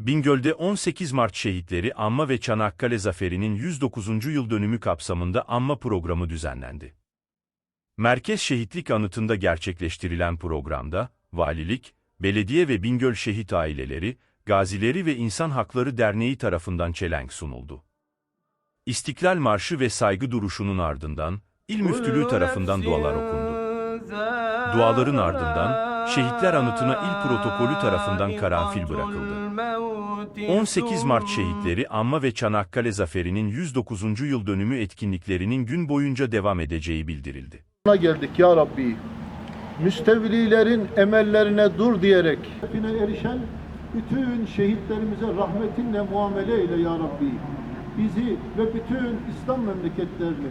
Bingöl'de 18 Mart Şehitleri Anma ve Çanakkale Zaferi'nin 109. yıl dönümü kapsamında anma programı düzenlendi. Merkez Şehitlik Anıtı'nda gerçekleştirilen programda, valilik, belediye ve Bingöl şehit aileleri, gazileri ve İnsan Hakları Derneği tarafından çelenk sunuldu. İstiklal Marşı ve saygı duruşunun ardından, İl Müftülüğü tarafından dualar okundu. Duaların ardından, Şehitler Anıtı'na il protokolü tarafından karanfil bırakıldı. 18 Mart Şehitleri Anma ve Çanakkale Zaferi'nin 109. yıl dönümü etkinliklerinin gün boyunca devam edeceği bildirildi. Sana geldik ya Rabbi. Müstevlilerin emellerine dur diyerek hedefine erişen bütün şehitlerimize rahmetinle muamele eyle ya Rabbi. Bizi ve bütün İslam memleketlerini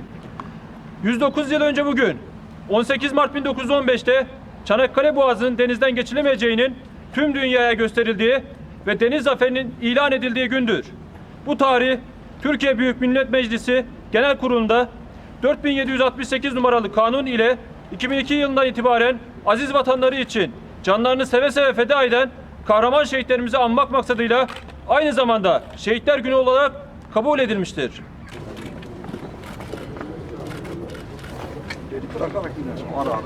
109 yıl önce bugün 18 Mart 1915'te Çanakkale Boğazı'nın denizden geçilemeyeceğinin tüm dünyaya gösterildiği ve deniz zaferinin ilan edildiği gündür. Bu tarih Türkiye Büyük Millet Meclisi Genel Kurulu'nda 4768 numaralı kanun ile 2002 yılından itibaren aziz vatanları için canlarını seve seve feda eden kahraman şehitlerimizi anmak maksadıyla aynı zamanda Şehitler Günü olarak kabul edilmiştir. Ara ara.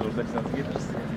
Zorda sen getirirsin.